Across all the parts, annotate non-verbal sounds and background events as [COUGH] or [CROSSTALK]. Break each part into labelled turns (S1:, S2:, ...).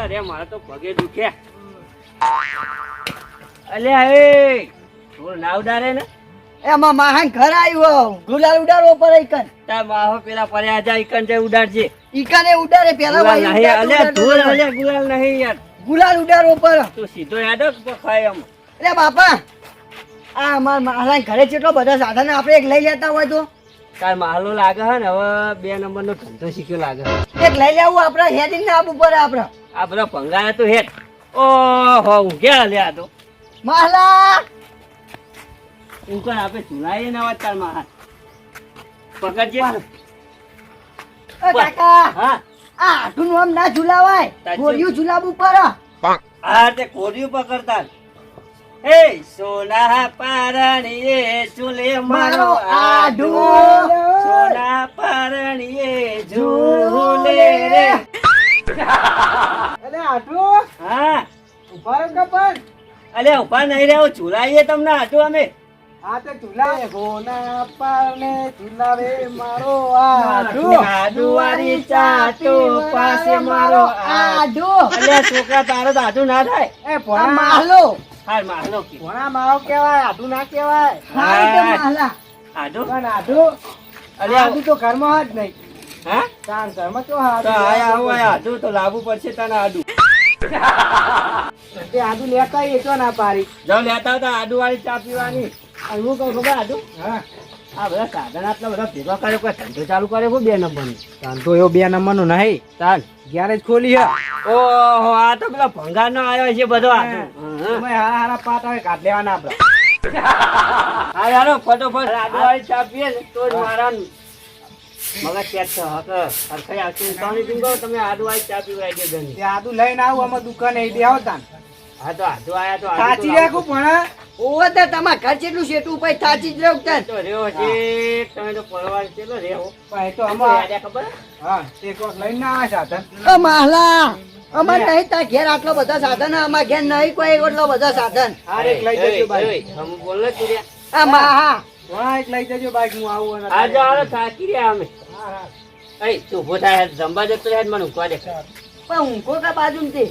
S1: અલા રે મારે તો પગે દુખે. અલ્યા એ થોડું ના ઉડારે ને?
S2: એમાં માહન ઘર આવ્યો ગુલાલ ઉડાડવો પડે ઈકન.
S1: તાર માહો પેલા પડ્યા જાય ઈકન જે ઉડાડજે.
S2: ઈકને ઉડાડે પેલા
S1: ગુલાલ
S2: વાયુ
S1: નહીં ધૂળ ગુલાલ નહીં યાર.
S2: ગુલાલ ઉડાડવો પડે.
S1: તું સીધો યાદ તો ખાય એમ
S2: અરે બાપા આ અમાર મારા ઘરે જેટલો બધા સાધન આપણે એક લઈ લેતા હોય તો?
S1: તાર માલો લાગે હે ને હવે બે નંબર નો ધંધો શીખ્યો લાગે
S2: એક લઈ લેવું આપણે હેડી ને આપવું પડે આપણે
S1: આ બધા ભંગારા તો હેઠ ઓહો ઊંઘ્યા લ્યા તો.
S2: માલા
S1: ઊંઘર આપે ચુલાઈએ ના વાત તાર માલ પકડજે
S2: કાકા!
S1: હા.
S2: આ આટું આમ ના ઝુલાવાય.
S1: કોડિયું
S2: ગોળિયું પર પડે
S1: આ તે કોડિયું પકડતા. એ સોના પારણીએ ચૂલે મારો આડુ. સોના પારણીએ ઝૂલે રે.
S2: અરે આટુ
S1: હા.
S2: ઊભા રહો પણ
S1: અલે ઊભા નહીં રહ્યો ચુલાઈએ તમને આટુ અમે.
S2: હા તો ઝુલાવે. ગોના પારણે ઝુલાવે મારો
S1: આડુવાળી ચાટુ પાસે મારો
S2: આડુ.
S1: અલે છોકરા તારો તો ના થાય.
S2: એ ભણા માહલો
S1: કે.
S2: ભણા માવો કહેવાય? આધુ ના કહેવાય?
S1: હા,
S2: હા
S1: એ
S2: તો માહલા
S1: આધુ
S2: પણ
S1: આધુ અરે
S2: આધુ તો ઘરમાં જ નહીં.
S1: હા?
S2: તાન ઘરમાં તો
S1: તો આયા આવું આયા આધુ તો લાવવું પડશે તને આધુ
S2: તે આધુ લેતા એ તો ના પારી
S1: જાઓ લેતા હતા આધુ વાળી ચા પીવાની. હું કહું ખબર આધુ
S2: હા.
S1: આ બધા સાધન આટલા બધા ભેગા કોઈ ધંધો ચાલુ કરે કોઈ બે નંબરનું?
S3: ધંધો એવો બે નંબરનો નહીં.
S1: તાન.
S3: ગેરેજ ખોલી હે.
S1: ઓહો આ તો પેલા ભંગાર નો આવ્યો છે બધો આડુ
S3: હારા હારા પાટ આવે કાઢ લેવાના આપડે
S1: હા યારો ફટોફટ. આડુ ચા પીએ તો જ મારા મગજ ચેક છે હક આવશે તોની ટીંગો તમે આડુ વાળી ચા કે ગણી
S3: આદુ લઈને આવું અમે દુકાને એ બેહો તાન.
S1: હા તો આડુ આયા તો
S3: સાચી રાખું પણ
S2: ઓવે તો તમાર ઘર જેટલું શેઠું પછી થાચી જ રહ્યું તન
S1: તો રહ્યો છે તમે તો પરવાર ચેલો રહ્યો.
S3: પણ તો અમાર
S1: ખબર?
S3: હા તે કોક લઈને ના સાધન.
S2: ઓ માહલા અમાર નહીં તાર ઘેર આટલો બધા સાધન અમાર ઘેર નહીં કોઈ એટલો બધા સાધન.
S3: હાર લઈ જજો
S1: હમ બોલ ને તું
S2: આ માહા.
S3: હા એક લઈ જજો બાઈક હું આવું અને
S1: થાકી રહ્યા અમે.
S3: હા, હા.
S1: એ તું થાય જમવા જતો રહે મને ઊંઘવા દે.
S2: પણ ઊંઘો કે બાજુ તે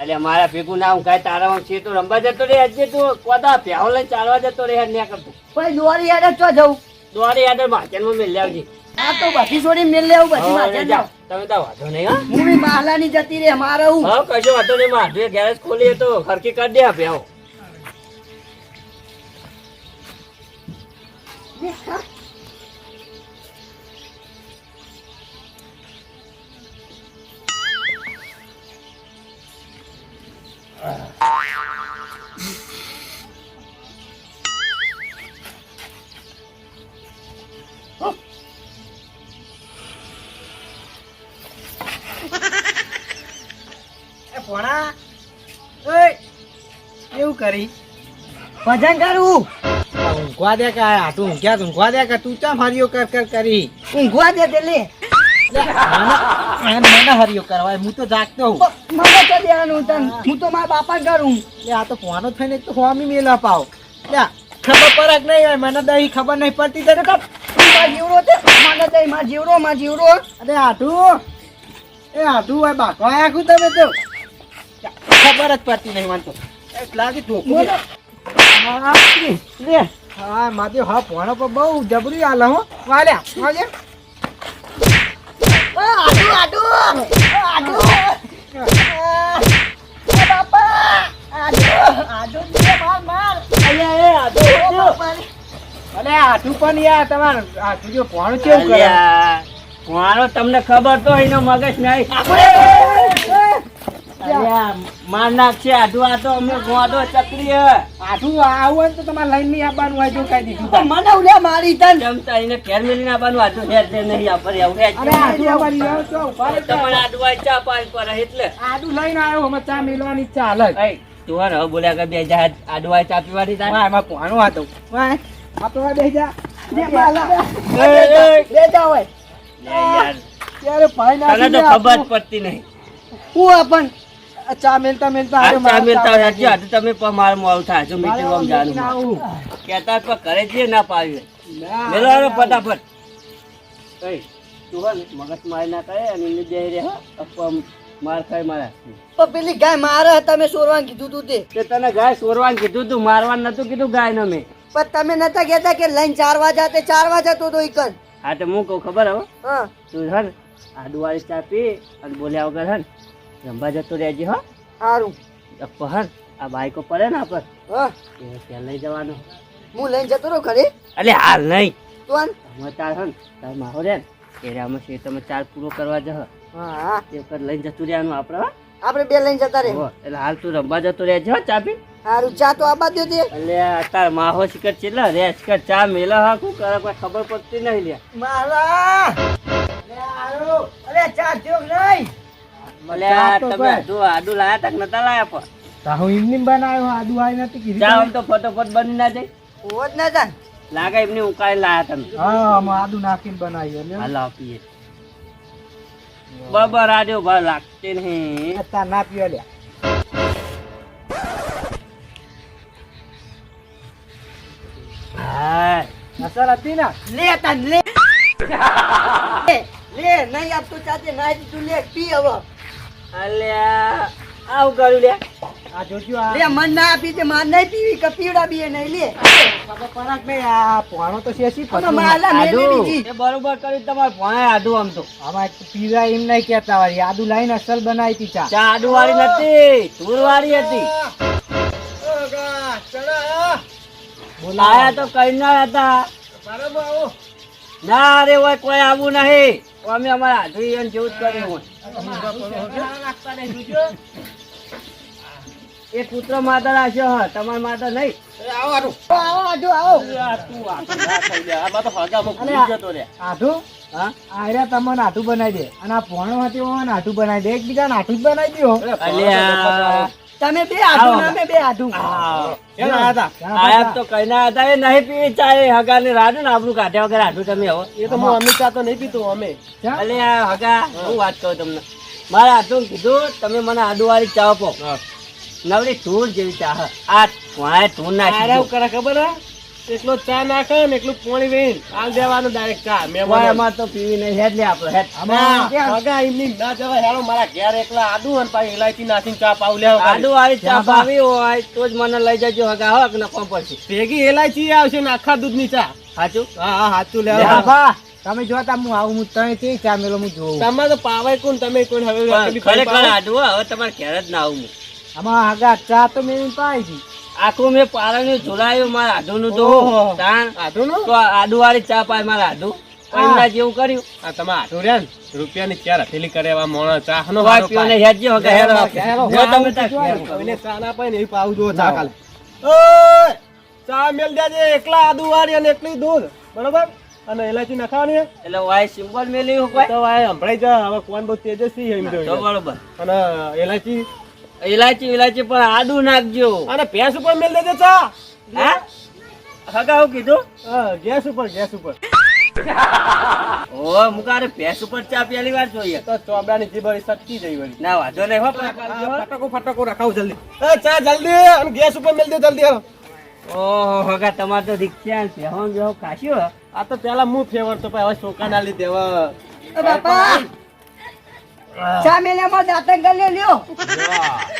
S1: અલે મારા ભેગું ના કઈ તારા વાંક છે તો રમવા જતો રહે આજે તું કોદા પ્યાવ લઈને ચાલવા જતો રે ને કરતો.
S2: પણ દોરી યાદ ચો જવું.
S1: દોરી યાદ માચનમાં મેલ લાવજી.
S2: આ તો બધી છોડી મેલ લેવું બધી
S1: હવે જાવ. તમે તો વાંધો નહીં હા.
S2: હું બી માહલાની જતી રે મારે હું
S1: હા કશો વાંધો નહીં માધુએ ગેરેજ ખોલી તો ખરકી કરી દે પ્યાહો
S3: કરી.
S2: ભજન કરું.
S3: ઊંઘવા દે કે આ તું ઊંઘ્યા ઊંઘવા દે કે તું ચમ હરિયો કર કર કરી.
S2: ઊંઘવા દે તે લે
S3: મને હરિયો કરવાય હું તો જાગતો હું
S2: મને તો દેવાનું તન. હું તો મારા બાપા કરું.
S3: લે આ તો ફોનો થઈને તો હોમી મેલા પાવ. લે ખબર પરક નહીં હોય મને દહીં ખબર નહીં પડતી તને કપ
S2: માર જીવડો તે મને દહીં માર જીવડો માર જીવડો.
S3: અરે આઠું એ આઠું હોય બાકવા આખું તમે તો? ખબર જ પડતી નહીં મને તો. લાગે ટોકું લે હા મારે હા ફોનો પર બહુ જબરી હાલ હો. વાલ્યા વાલે.
S2: આ આડુ આડુ. આ આડુ. આ, એ બાપા. આડુ આડુ માર માર.
S1: અલ્યા એ આધો
S2: બાપા રે.
S3: આઠું પણ યાર તમારે આઠું જો ફોન કેવું કરે?
S1: અલ્યા તમને ખબર તો એનો મગજ નહીં. માર નાખશે આધું આ તો અમે ગોદો ચકરી
S3: આવું હોય તો તમારે લઈને નહીં આવવાનું હોય જો કઈ દીધું.
S2: તો મને ઉલ્યા મારી તન.
S1: જમતા એને ઘેર મેલીને આવવાનું આધું હેર દે નહીં આપરે આવું હેર
S3: અરે આઠું અમારી આવો તો ઊભા રહો તો.
S1: તમારે આડું વાળી ચા પાણી પર એટલે.
S3: આડું લઈને આવ્યો અમે ચા મેલવાની
S1: એ તું હવે બોલ્યા કે બે જહાજ આડું વાળી ચા પીવાની
S3: એમાં પોણો હતો આપણે બે જા.
S2: દે માલા
S1: એ, એ,
S2: જા હોય.
S1: યાર.
S3: ત્યારે ભાઈ
S1: તને ખબર પડતી નહીં.
S2: હું આપણ
S3: ચા મેલતા મેલતા
S1: આ
S3: આજે
S1: ચા મેલતા
S3: ચા
S1: હોય હજુ આજે તમે પણ માર મોલ થાય
S3: જો
S1: મીટિંગમાં
S3: જાનું
S1: કેતા પર કરે છે ના પાવે
S3: ના,
S1: મેલો ફટાફટ. કઈ? તું હે ને મગજ મારી ના કરે અને એને બે રે અપમ માર થાય મારા
S2: પણ પેલી ગાય મારે તમે સોરવાનું કીધું તું તે.
S1: તને ગાય સોરવાનું કીધું તું મારવાનું નતું કીધું ગાય ને મેં.
S2: પણ તમે નતા કહેતા કે લઈને ચાર વાજા તે ચાર વાજા તો તો ઈકન.
S1: હા તો હું કહું ખબર હવે?
S2: હા.
S1: તું હે ને આદુવાળી ચા પી અને બોલ્યા વગર હે રંબા જતો રહેજે હો.
S2: સારું
S1: પહર આ બાઈકો પડે ને પર
S2: હા.
S1: ત્યાં લઈ જવાનું.
S2: હું લઈને જતો રહું ઘરે?
S1: અલે હાલ નહીં.
S2: તું
S1: અમે તાર હે ને તાર માહો રે એરિયામાં છે તમે ચાર પૂરો કરવા જહ
S2: હા.
S1: તે વખત લઈને જતું રહેવાનું આપણે હો.
S2: આપણે બે લઈને જતા રહે.
S1: એટલે હાલ તું રમવા જતો રહેજે હો ચા પી.
S2: સારું ચા તો આબા દે. દે
S1: એટલે તાર માહો શિકર ચેલા રે શિકર ચા મેલા હા કુ કરે કોઈ ખબર પડતી નહીં લે.
S2: મારા અરે ચા જોગ નહીં?
S1: તમે
S4: ભાઈ.
S1: આડું આડું લાયા તક નતા લાયા પણ?
S4: તાહુ એમની બનાવ્યો આદુ આવી નથી કીધી.
S1: ચા આમ તો ફટોફટ બની ના જાય.
S2: હોત ના જાન
S1: લાગે એમની ઉકાળી લાયા તમે.
S4: હા આમાં આદુ નાખીને બનાવ્યો લ્યો.
S1: હાલો આપીએ. બબર આડ્યો ભાઈ લાગતી નહીં.
S4: તાર ના પીવા લ્યા.
S1: હા
S4: અસર હતી ને
S2: લે તન [LAUGHS] લે. લે, નહીં આપતો ચાચે ના તું લે પી હવે.
S1: અલ્યા આવું કર્યું લે.
S4: આ જોજો આ.
S2: લે મન ના આપી તે માર નહીં પીવી કે પીવડા બી નહીં લે.
S4: ખબર પરાક નહીં આ પોણો તો શેસી
S2: અમે માલા મેલે બીજી.
S1: એ બરોબર કર્યું તમારે ભણે આડું આમ તો.
S4: આમાં પીવા એમ નહીં કેતા વાળી. આદુ લાઈને અસલ બનાવી હતી ચા.
S1: ચા વાળી નથી ધૂળ વાળી હતી બોલાયા તો કઈ ના હતા. ના રે કોઈ આવું નહીં. અમે અમારા હાથું જેવું જ કર્યું હોય. એ પુત્ર માતા રાખ્યો હા, તમારી માતા નહીં.
S2: આવો આજો આવો
S4: આઠું
S1: હા?
S4: આયરા તમને આઠું બનાવી દે. અને આ પોણો હતી ઓન આઠું બનાવી દે. એકબીજા આઠું જ બનાવી દો.
S2: તમે બે ને અમે બે આઢું
S1: આ.
S4: આયા
S1: તો? કઈ ના હતા એ નહીં પી ચાય હગા ને રાડું ને આપણું કાઢ્યા વગર આધું તમે હવે
S4: એ તો હું અમે ચા તો નહીં પીતો અમે.
S1: એટલે આ હગા હું વાત કહું તમને? મારે આટલું કીધું તમે મને આડુવાળી ચા આપો. નવરી ધૂળ જેવી ચા હ. આ ધૂળ.
S4: હું કરે ખબર હે? એકલો ચા નાખે ને એટલું પાણી વેન હાલ દેવાનું ડાયરેક્ટ ચા મહેમાન.
S1: અમાર તો પીવી નહીં હેડ. લે આપણે હેડ
S4: હગા એમની ના જવાય હેડો મારા ઘેર એકલા આદુ અને પાછી ઇલાયચી નાખીને ચા પાવ લેવો
S1: આડુવાળી આવી
S4: ચા
S1: પાવી. હોય તો જ મને લઈ જજો હગા હો કે નફો પડશે
S4: ભેગી ઇલાયચી આવશે ને આખા દૂધની ચા.
S1: સાચું?
S4: હા હા સાચું લેવા.
S1: બા.
S4: તમે જોતા હું આવું હું તઈ તે ચા મેલો હું જોઉં. તમારે તો પાવાય કોણ તમે કોણ હવે
S1: ખરેખર આડું હવે તમારે ઘેર જ ના આવું. હું.
S4: આમાં આગા ચા તો મેં પાઈ હતી
S1: આખું મેં પારણ ઝોલાયું મારા આડુનું તો. તાણ.
S4: આઠું
S1: તો આડુવાળી ચા પાય મારા આડું એમના જેવું કર્યું.
S4: આ તમે આઠું રહ્યા ને રૂપિયાની ચાર હથેલી કરે એવા મોણા ચા. નો
S1: ને તમે
S4: ના પાય ને એ પાવું જો ચા કાલે ચા મેલ દેજે એકલા આદુ વાળી અને એકલી દૂધ. બરોબર? અને એલાચી નખાવાની
S1: એટલે વાય સિમ્બોલ મેલી હોય
S4: તો જા હવે કોણ બહુ તેજસ્વી એમ
S1: તો
S4: તો
S1: બરોબર.
S4: અને એલાચી
S1: ઇલાયચી ઇલાયચી પણ આડું નાખજો.
S4: અને ભેંસ ઉપર મેલ દેજો ચા.
S1: હે? હગા હું કીધું?
S4: હા, ગેસ ઉપર ગેસ ઉપર.
S1: ઓ મુકારે ભેંસ ઉપર ચા પહેલી વાર જોઈએ
S4: તો ચોબડાની જીભ સટકી જઈ વળી.
S1: ના વાંધો નહીં હો
S4: ફટાકો ફટાકો રખાવ જલ્દી. એ ચા જલ્દી અને ગેસ ઉપર મેલ દે જલ્દી હાલો.
S1: ઓહો હગા તમારે તો ખાસ્યું
S4: આ તો પેલા હું ફેવર તો પછી હવે છોકરા ના લીધે હવે.
S2: બાપા! ચા મેલે દાંતણ કરી લ્યો.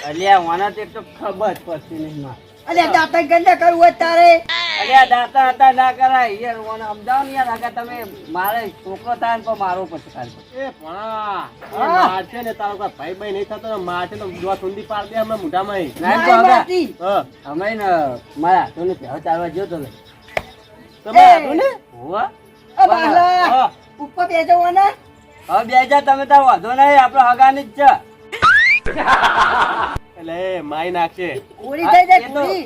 S1: અલ્યા મને તો તો ખબર પડતી નહીં માં
S2: અલે દાંતણ કરી કરવું હોય તારે.
S1: અલ્યા દાતા હતા ના કરાય. યાર મને સમજાવો યાર હગા તમે મારે છોકરો થાય તો મારો પછી કાલ
S4: એ ભણા એ ને તારો કોઈ ભાઈ ભાઈ નહીં થતો ને માર તો જો સુંદી પાડ દે હમણાં મોઢામાં
S1: ના તો
S2: મારી
S1: હગા
S2: માતી.
S4: હા.
S1: અમે ને મારા હાથોને પહેવા ચાલવા ગયો તો ને
S4: તમે. ને
S1: હોવા.
S2: ઉપર બેજો ને
S1: હવે બે હજાર તમે તો વાંધો નહીં આપણે હગાની જ છે.
S4: એટલે માય માઈ નાખશે.
S2: પૂરી થઈ જાય પૂરી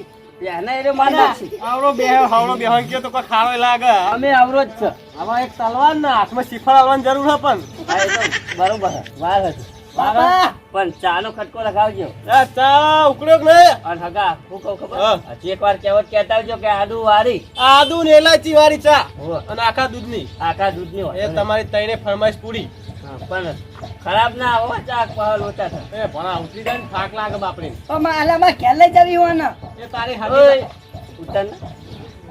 S1: એને એને મારી. નાખશે.
S4: આવડો બે હાવડો બે હંક્યો તો કોઈ ખાડો લાગે.
S1: અમે આવરો જ છે.
S4: આમાં એક તલવાર ના હાથમાં શિફળ આવવાની જરૂર છે પણ.
S1: હા, તો બરોબર વાર હતી
S2: બાપા!
S1: ચા નો ખટકો
S4: લગાવજો. ચા ઉકળ્યો કે નહીં?
S1: અને હગા હું કહું ખબર? હજી એક વાર કહેવત કહેતા આવજો કે આદુ વારી.
S4: આદુ ને એલાચી વાળી ચા. અને આખા દૂધની.
S1: આખા દૂધની ની
S4: એ તમારી તઈને ફરમાઈશ પૂરી.
S1: પણ ખરાબ ના હો ચા પહાડ લોચા થાય.
S4: એ ભણા ઉતરી જાય ને થાક લાગે બાપડી.
S2: પણ માલામાં લઈ જવી હોય ને?
S4: એ તારી હવે
S1: ઉતર ને.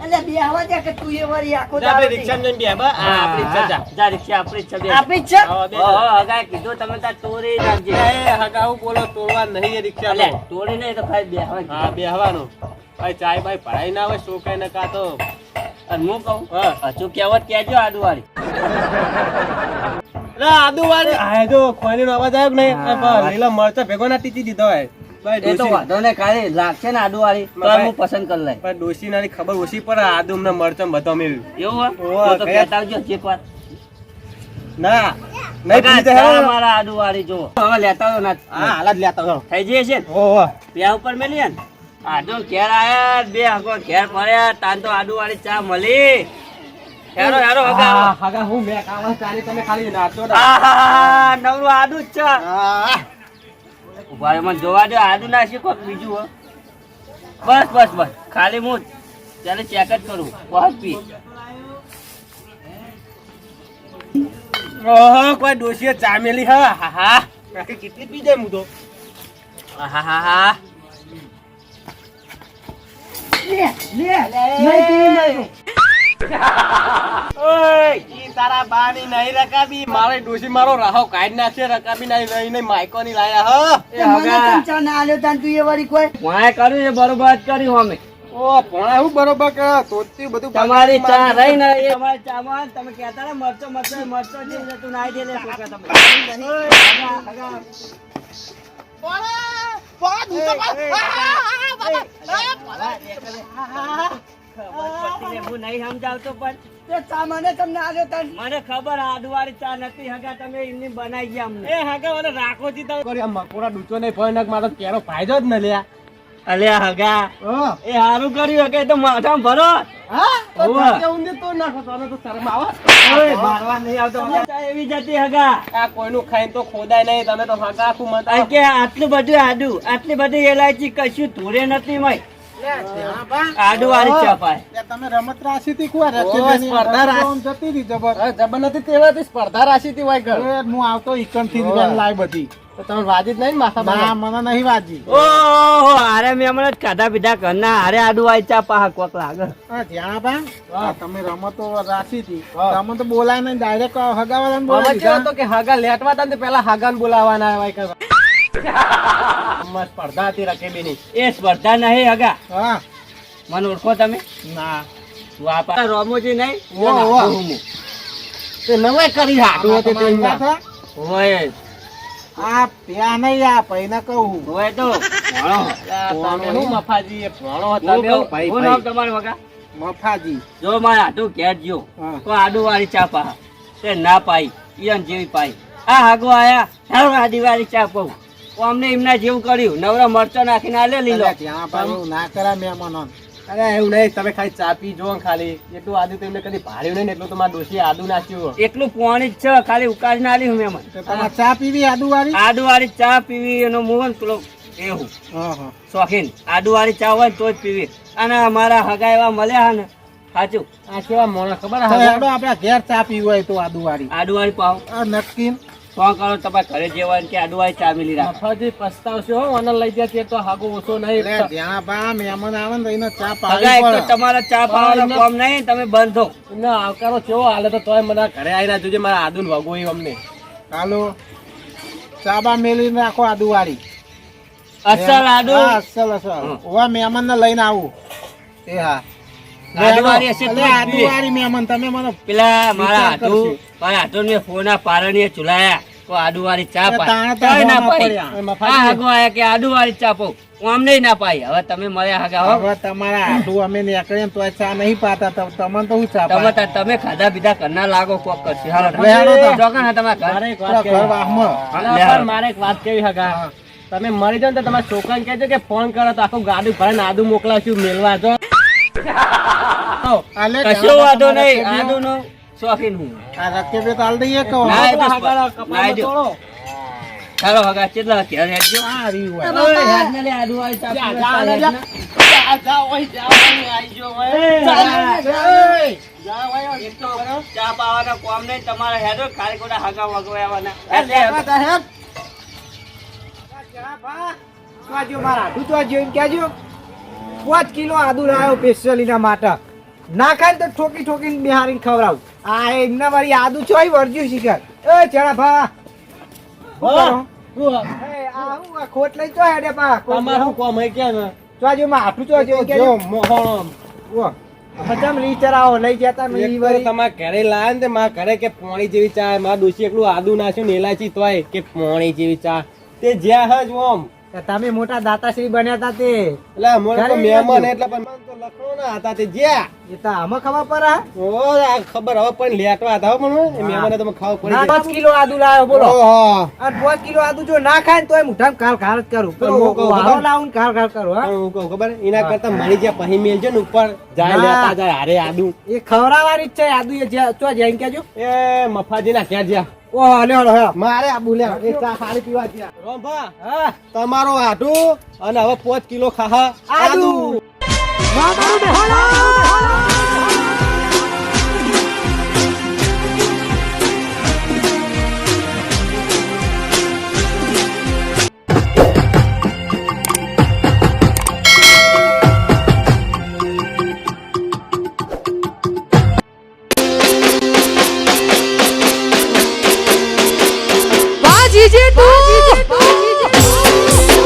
S2: એટલે બે આવા દે કે તું એ વળી આખો દાડો
S4: રિક્ષામાં જઈને બે, બસ. આ આપણી રિક્ષા જા.
S1: જા રિક્ષા આપણી જ છે બે.
S2: આપી જ છે?
S4: હા, બે
S1: ઓહો,
S4: જા.
S1: હગાએ કીધું તમે તાર તોડી નાખજે.
S4: એ, હગા, બોલો, તોડવા નહીં એ રિક્ષા
S1: અલે, તોડી નહીં તો ભાઈ બેહવા
S4: હા બેહવાનું. ભાઈ ચાય ભાઈ ભરાઈ ના હોય શોકાય ન કા તો.
S1: અને હું કહું?
S4: હા.
S1: હજુ કહેવત કહેજો આદુવાળી.
S4: અરે, આદુ વાળી આ જો ખોણીનો અવાજ આવ્યો
S1: હા.
S4: લીલા મરચા ભેગો ના ટીચી દીધો હોય.
S1: એ તો વાંધો ને કાલે લાગશે ને આદુવાળી તો હું પસંદ કરી લઈ
S4: ભાઈ ડોશી નાની ખબર ઓછી પડે આદુ બધો
S1: એવું. હોય? તો કહેતા આવજો એક વાર.
S4: ના
S1: ચા જો હવે લેતા આવ્યો ના.
S4: હા હાલ જ લેતા જાઓ
S1: થઈ જઈએ છે પ્યા ઉપર મેલી ને? આડો ઘેર આયા બે હગો ઘેર પડ્યા તાન તો આદુવાળી ચા મળી. હેરો હેરો હગા
S4: હગા હું મેં કાવા ચાલી તમે ખાલી નાચો
S1: નવરું આદુ જ છે.
S4: હા.
S1: મને જોવા દે આદુ નાખી કોક બીજું હો. બસ બસ બસ. ખાલી હું ત્યારે ચેક જ કરું. બસ પી?
S4: ઓહો કોઈ ડોશીએ ચા મેલી હા. હા હા. બાકી કેટલી પી જાય હું તો
S1: આહાહાહા.
S2: લે લે નહીં પીવી નહીં
S4: ઓય. તારા બાની નહીં રકાબી મારે ડોશી મારો રાહો કાઢ નાખશે રકાબી નહીં નહીં નહીં માયકો ની લાયા હ
S1: એ
S2: મને
S1: હગા.
S2: ચા ના આલ્યો તાન તું એ વળી કોઈ
S1: વાય કર્યું એ બરોબર જ કર્યું અમે
S4: ઓ પણ હું બરોબર કે તોતી બધું
S1: તમારી ચા રહી ને એ અમારી ચામાં તમે કહેતા ને મરચો મરચો મરચો જેવું તું નાઈ દે લે છોકરા તમે ઓય, હગા, હગા. ખબર પડતી ને હું નહીં સમજાવતો પણ.
S2: તે ચા મને તમને આલ્યો તાન
S1: મને ખબર આદુવાળી ચા નથી. હગા તમે એમની બનાવી ગયા અમને.
S4: એ હાગા મને રાખો જી તમે. કરી આ મકોડા ડૂચો નહીં ભય નક મારો કેરો ફાયદો જ ન લ્યા
S1: અલ્યા હગા એ સારું કર્યું હગે તો માથામાં ભરો.
S4: તો
S1: ઓવે.
S4: તો નાખો તને તો શરમ આવે.
S1: મારવા નહીં આવતો. એવી જતી હગા.
S4: આ કોઈનું ખાઈને તો ખોદાય નહીં તમે તો હાગા આખું મત
S1: કે આટલું બધું આદુ આટલી બધી એલાયચી કશું ધોરે નથી મય.
S4: સ્પર્ધા રાશિ. થી વાય
S5: હું આવતો થી લાય બધી.
S4: તમે વાજી જ નહીં માથા
S5: ના મને નહીં વાજી.
S1: ઓહો હારે મેં હમણાં ખાધા પીધા ઘરના હારે આડુ વાળી ચા પાહા કોક લાગે.
S5: ધ્યાન બા તમે રમતો રાશિ થી. તમે તો બોલાય નહીં ડાયરેક્ટ
S4: કેવો
S5: દીધા.
S4: તો કે હગા લેટવા તા ને પેલા હાગાને બોલાવાના આમાં સ્પર્ધા હતી રકેબીની.
S1: એ સ્પર્ધા નહીં હગા.
S5: હા.
S1: મને ઓળખો તમે?
S5: ના.
S1: વાપા રોમોજી નહીં?
S5: ઓહો, ઓહો.
S4: તે નવાય કરી હાટું હતું
S5: તમારે ના
S1: હોય.
S5: આ ત્યાં નહીં આ પૈના કહું.
S1: હોય તો. ભણો.
S4: આ તમે શું મફાજી ભણો
S1: હું
S4: તમે
S1: કહું,
S4: ભાઈ
S1: હું નામ તમારું વગા
S5: મફાજી.
S1: જો મારે આડું ઘેર જો તો આડું વાળી ચા તે ના પાઈ ઈયન જેવી પાઈ. આ હાગો આયા હારું આડી વાળી ચા પાઉં અમને એમના જેવું કર્યું. નવરા મરચો નાખીને આલે લીલો.
S5: ના કરા મહેમાનો.
S4: અરે એવું નહીં તમે ખાલી ચા પી જો ખાલી. એટલું આદુ તો એમને કદી ભાડ્યું નહીં એટલું તમારા ડોશી આદુ નાખ્યું
S1: એટલું પાણી જ છે ખાલી ઉકાળી ના લીધું મેં
S5: તો ચા પીવી આદુ વાળી
S1: આદુ વાળી ચા પીવી એનો મોહન પેલો એવું શોખીન. આદુ વાળી ચા હોય તો જ પીવી. અને અમારા હગા એવા મળ્યા હે ને સાચું.
S4: આ કેવા મોણા ખબર
S5: આપડા? ઘેર ચા પીવી હોય તો આદુ વાળી
S1: આદુ વાળી પાવ
S5: નક્કી.
S1: ફોન કરો તમારે ઘરે જેવા કે આડુ ચા મિલી રાખો.
S4: મફાજી પસ્તાવશો હો અને લઈ જાય તે તો હાગો ઓછો નહીં.
S5: ત્યાં બા મહેમાન આવે ને એને ચા પાવી પડે
S1: તમારા ચા પાવાનો કોમ નહીં તમે બંધ.
S4: એમને આવકારો કેવો હાલે તો તોય મને ઘરે આવીને જોજે મારા આદુ વગો અમને.
S5: હાલો. ચા બા મેલી રાખો આદુ વાળી
S1: અસલ
S5: આદુ અસલ અસલ. ઓવા મહેમાન ને લઈને આવું. એ હા.
S1: પેલા મારા
S5: વિચાર
S1: મારા હાથુ ને ફોના પારણીએ ચુલાયા તો ચા પાય
S5: તાણે તો
S1: તોય ના
S5: હોમાં
S1: પાઈ.
S5: પડ્યા.
S4: એમાં
S1: આ
S4: ફાટી
S1: હાગો આયા કે આડુ ચા પાઉં. આમ નહીં ના પાઈ. હવે તમે મળ્યા હાગા
S5: હવે તમારા આટલું અમે નીકળીએ ને ચા નહીં પાતા. તો તમને તો હું ચા
S1: તમે તમે ખાધા પીધા કરના લાગો કોક કરશે. હાલો
S5: હાલો તો.
S1: હા તમારા ઘર.
S4: મારે એક વાત
S5: ઘર વાહમાં.
S4: અલા,
S1: લે
S4: પણ
S1: હાલો.
S4: મારે એક વાત કેવી હગા? તમે મરી જાઓ ને તો તમારા છોકરાને કહેજો કે ફોન કરો તો આખું ગાડી ભરે આદુ મોકલાવશું મેળવા જો.
S5: આલે
S1: કશો વાંધો નહીં
S5: રકેબી-
S1: નો શોખીન હું
S5: આ રકેબી બે તાલ દઈએ કહો.
S1: ના, તો દો.
S4: તોડો.
S1: ચાલો હગા કેટલા કે હેડજો
S5: આ રહ્યું હોય.
S1: હવે હાથ ને લે, આદુ વાળી ચા
S4: જા, જા,
S1: ચાલે,
S4: જા, જા, જા, ઓય, જા, ઓય, આઈ ઓય.
S1: એ,
S4: જા,
S1: જા,
S4: જા,
S1: એ.
S4: જા, ઓય, ઓય.
S1: એક તો ચા પાવાના કોમ નહીં તમારે હેડો ખાલી ખોટા હગા વગવાના
S4: એ, લેવા જા, હેડ.
S2: પાંચ કિલો આદુ લાવ્યો સ્પેશિયલ માટે.
S3: ના ખાય તો ઠોકી ઠોકીને બિહારીને ખવડાવું. આ એમના મારી આદુ ચોય વર્જ્યું શિખર એ ચણા ભા. ખોટ લઈ તો હેડે પા ખોટ
S4: કોમ હે કે ને
S3: તો જો માં હાથું તો જો કે
S4: જો મોહણો
S3: ઓ હજામ લઈ આવો લઈ જતા મે
S4: એક
S3: ઈ
S4: તો
S3: વળી.
S4: ઘરે લાયા ને મારા ઘરે કે પોણી જેવી ચા મારા ડોશી એકલું આદુ નાખ્યું ને એલાચી તોય કે પોણી જેવી ચા. તે જ્યાં હજ ઓમ.
S3: તમે મોટા દાતાશ્રી બન્યા હતા તે.
S4: એટલે અમારે તો મહેમાન એટલે પણ તો લખણો ના હતા તે જ્યા.
S3: એ તો આમ ખબર હા?
S4: ઓ આ ખબર હવે પણ લેટવા હતા પણ એ મહેમાને તમે ખાવ પડી
S3: ના પાંચ કિલો આદુ લાવ્યો બોલો.
S4: ઓહો.
S3: અને પાંચ કિલો આદુ જો ના ખાય ને તોય મુઠામાં કાલ કાલ જ કરું.
S4: પણ કહું
S3: વાળો? લાવું ને કાલ કાલ કરું હા.
S4: હું કહું ખબર? એના કરતા મળી પહી પછી છે ને ઉપર જાય લેતા જાય હારે આદુ.
S3: એ ખવરાવાળી જ છે આદુ એ જ્યાં- ચો જઈને કેજો
S4: એ મફાજી ના ક્યાં જ્યાં. મારે આબુ લે સારી પીવા
S3: હા.
S4: તમારો આટુ અને હવે પોચ કિલો ખાહા.
S3: આદુ.